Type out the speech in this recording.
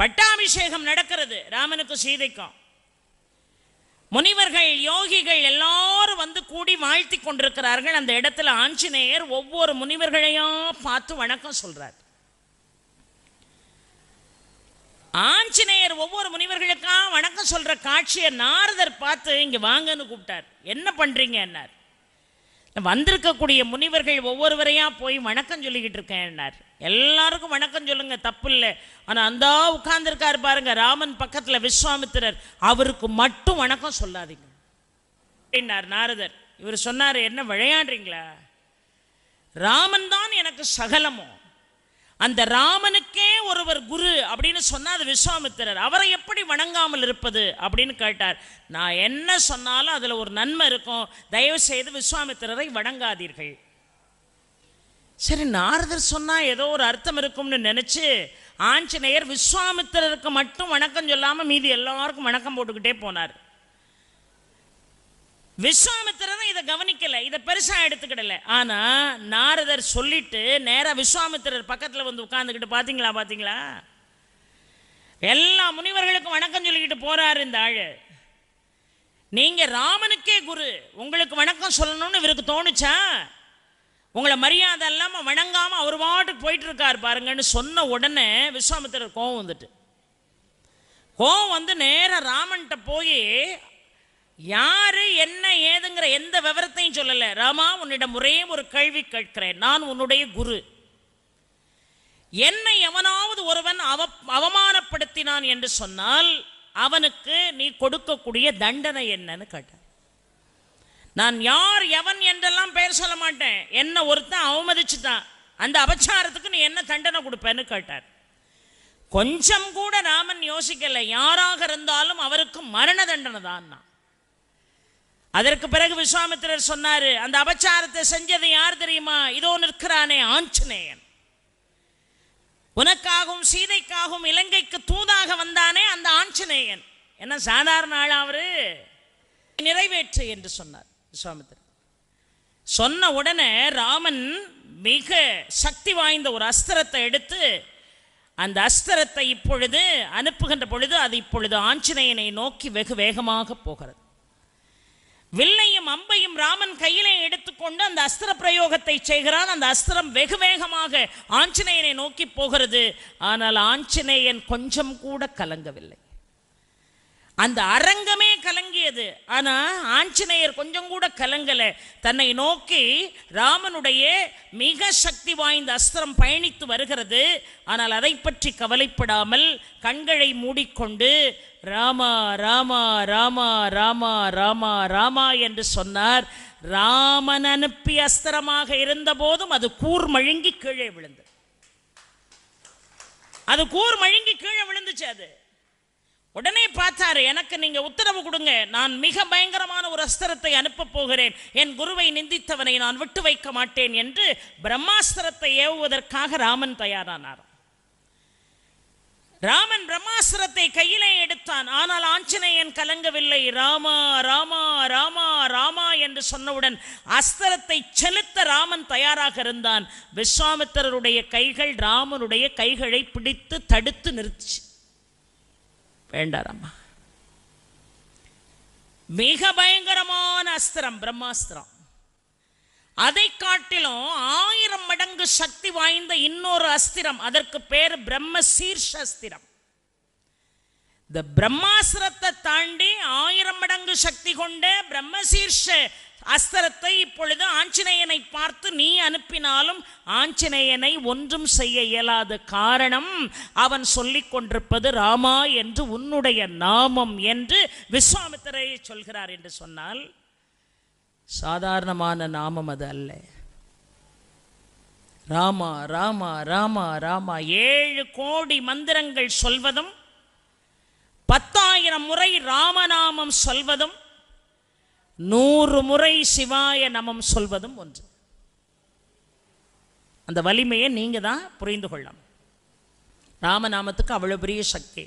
பட்டாபிஷேகம் நடக்கிறது ராமனுக்கும் சீதைக்கும். முனிவர்கள் யோகிகள் எல்லாரும் வந்து கூடி வாழ்த்தி கொண்டிருக்கிறார்கள். அந்த இடத்துல ஆஞ்சநேயர் ஒவ்வொரு முனிவர்களையும் பார்த்து வணக்கம் சொல்றார். ஆஞ்சநேயர் ஒவ்வொரு முனிவர்களுக்காக வணக்கம் சொல்ற காட்சியை நாரதர் பார்த்து இங்க வாங்கன்னு கூப்பிட்டார். என்ன பண்றீங்க? என்னார் வந்திருக்கக்கூடிய முனிவர்கள் ஒவ்வொருவரையா போய் வணக்கம் சொல்லிக்கிட்டு இருக்கேன்னார். எல்லாருக்கும் வணக்கம் சொல்லுங்க தப்பு இல்லை ஆனா அந்த உட்கார்ந்துருக்காரு பாருங்க ராமன் பக்கத்துல விஸ்வாமித்திரர். அவருக்கு மட்டும் வணக்கம் சொல்லாதீங்க. அப்படின்னார் நாரதர். இவர் சொன்னாரு என்ன விளையாடுறீங்களா? ராமன் தான் எனக்கு சகலமோ அந்த ராமனுக்கே ஒருவர் குரு அப்படின்னு சொன்னால் அது விஸ்வாமித்திரர் அவரை எப்படி வணங்காமல் இருப்பது அப்படின்னு கேட்டார். நான் என்ன சொன்னாலும் அதில் ஒரு நன்மை இருக்கும். தயவு செய்து விஸ்வாமித்திரரை வணங்காதீர்கள். சரி நாரதர் சொன்னால் ஏதோ ஒரு அர்த்தம் இருக்கும்னு நினச்சி ஆஞ்சநேயர் விஸ்வாமித்திரருக்கு மட்டும் வணக்கம் சொல்லாமல் மீதி எல்லாருக்கும் வணக்கம் போட்டுக்கிட்டே போனார். விஸ்வாமித்திரன் இதை கவனிக்கலை. இதை பெருசாக எடுத்துக்கிடல. ஆனால் நாரதர் சொல்லிட்டு நேராக விஸ்வாமித்திரர் பக்கத்தில் வந்து உட்காந்துக்கிட்டு பார்த்தீங்களா பார்த்தீங்களா எல்லா முனிவர்களுக்கும் வணக்கம் சொல்லிக்கிட்டு போறாரு இந்த ஆள். நீங்க ராமனுக்கே குரு உங்களுக்கு வணக்கம் சொல்லணும்னு இவருக்கு தோணுச்சா? உங்களை மரியாதை இல்லாம வணங்காம அவர் பாட்டுக்கு போயிட்டு இருக்காரு பாருங்கன்னு சொன்ன உடனே விஸ்வாமித்திரர் கோவம் வந்துட்டு. கோவம் வந்து நேராக ராமன்கிட்ட போய் யாரு என்ன ஏதுங்கிற எந்த விவரத்தையும் சொல்லலை. ராமா உன்னிடம் ஒரே ஒரு கேள்வி கேட்கிறேன். நான் உன்னுடைய குரு. என்னை எவனாவது ஒருவன் அவ அவமானப்படுத்தினான் என்று சொன்னால் அவனுக்கு நீ கொடுக்கக்கூடிய தண்டனை என்னன்னு கேட்டார். நான் யார் எவன் என்றெல்லாம் பெயர் சொல்ல மாட்டேன். என்ன ஒருத்தன் அவமதிச்சுட்டான். அந்த அபச்சாரத்துக்கு நீ என்ன தண்டனை கொடுப்பேன்னு கேட்டார். கொஞ்சம் கூட ராமன் யோசிக்கல. யாராக இருந்தாலும் அவருக்கு மரண தண்டனை தான் அதற்கு பிறகு விஸ்வாமித்திரர் சொன்னார் அந்த அபச்சாரத்தை செஞ்சது யார் தெரியுமா? இதோ நிற்கிறானே ஆஞ்சநேயன். உனக்காகவும் சீதைக்காகவும் இலங்கைக்கு தூதாக வந்தானே அந்த ஆஞ்சநேயன். என்ன சாதாரண ஆள் அவரு? நிறைவேற்று என்று சொன்னார் விஸ்வாமித்திரர். சொன்ன உடனே ராமன் மிக சக்தி வாய்ந்த ஒரு அஸ்திரத்தை எடுத்து அந்த அஸ்திரத்தை இப்பொழுது அனுப்புகின்ற பொழுது அது இப்பொழுது ஆஞ்சநேயனை நோக்கி வெகு வேகமாக போகிறது. வில்லையும் அம்பையும் ராமன் கையிலே எடுத்துக்கொண்டு அந்த அஸ்திர பிரயோகத்தை செய்கிறான். அந்த அஸ்திரம் வெகு வேகமாக ஆஞ்சநேயனை நோக்கி போகிறது. ஆனால் ஆஞ்சநேயன் கொஞ்சம் கூட கலங்கவில்லை. அந்த அரங்கமே கலங்கியது. ஆனா ஆஞ்சநேயர் கொஞ்சம் கூட கலங்கல. தன்னை நோக்கி ராமனுடைய மிக சக்தி வாய்ந்த அஸ்திரம் பயணித்து வருகிறது. ஆனால் அதை பற்றி கவலைப்படாமல் கண்களை மூடிக்கொண்டு ராமா ராமா ராமா ராமா ராமா ராமா என்று சொன்னார். ராமன் அனுப்பி அஸ்திரமாக இருந்தபோதும் அது கூர்மழுங்கி கீழே விழுந்தது. அது கூர்மழுங்கி கீழே விழுந்துச்சு அது. உடனே பார்த்தாரு எனக்கு நீங்க உத்தரவு கொடுங்க. நான் மிக பயங்கரமான ஒரு அஸ்திரத்தை அனுப்ப போகிறேன். என் குருவை நிந்தித்தவனை நான் விட்டு வைக்க மாட்டேன் என்று பிரம்மாஸ்திரத்தை ஏவுவதற்காக ராமன் தயாரானார். ராமன் பிரம்மாஸ்திரத்தை கையிலே எடுத்தான். ஆனால் ஆஞ்சநேயன் கலங்கவில்லை. ராமா ராமா ராமா ராமா என்று சொன்னவுடன் அஸ்திரத்தை செலுத்த ராமன் தயாராக இருந்தான். விஸ்வாமித்திரருடைய கைகள் ராமனுடைய கைகளை பிடித்து தடுத்து நிறுத்துச்சு. வேண்டாரம்மா மிக பயங்கரமான அஸ்திரம் பிரம்மாஸ்திரம். அதை காட்டிலும் ஆயிரம் மடங்கு சக்தி வாய்ந்த இன்னொரு அஸ்திரம் அதற்கு பேர் பிரம்ம சீர்ஷ அஸ்திரம். இந்த பிரம்மாஸ்திரத்தை தாண்டி ஆயிரம் மடங்கு சக்தி கொண்ட பிரம்மசீர்ஷ அஸ்திரத்தை இப்பொழுது ஆஞ்சநேயனை பார்த்து நீ அனுப்பினாலும் ஆஞ்சநேயனை ஒன்றும் செய்ய இயலாத காரணம் அவன் சொல்லிக் கொண்டிருப்பது ராமா என்று உன்னுடைய நாமம் என்று விஸ்வாமித்திரையை சொல்கிறார் என்று சொன்னால் சாதாரணமான நாமம் அது அல்ல. ராமா ராமா ராமா ராமா ஏழு கோடி மந்திரங்கள் சொல்வதும் பத்தாயிரம் முறை ராமநாமம் சொல்வதும் நூறு முறை சிவாய நமம் சொல்வதும் ஒன்று. அந்த வலிமையை நீங்கள் தான் புரிந்து கொள்ளணும். ராமநாமத்துக்கு அவ்வளோ பெரிய சக்தி.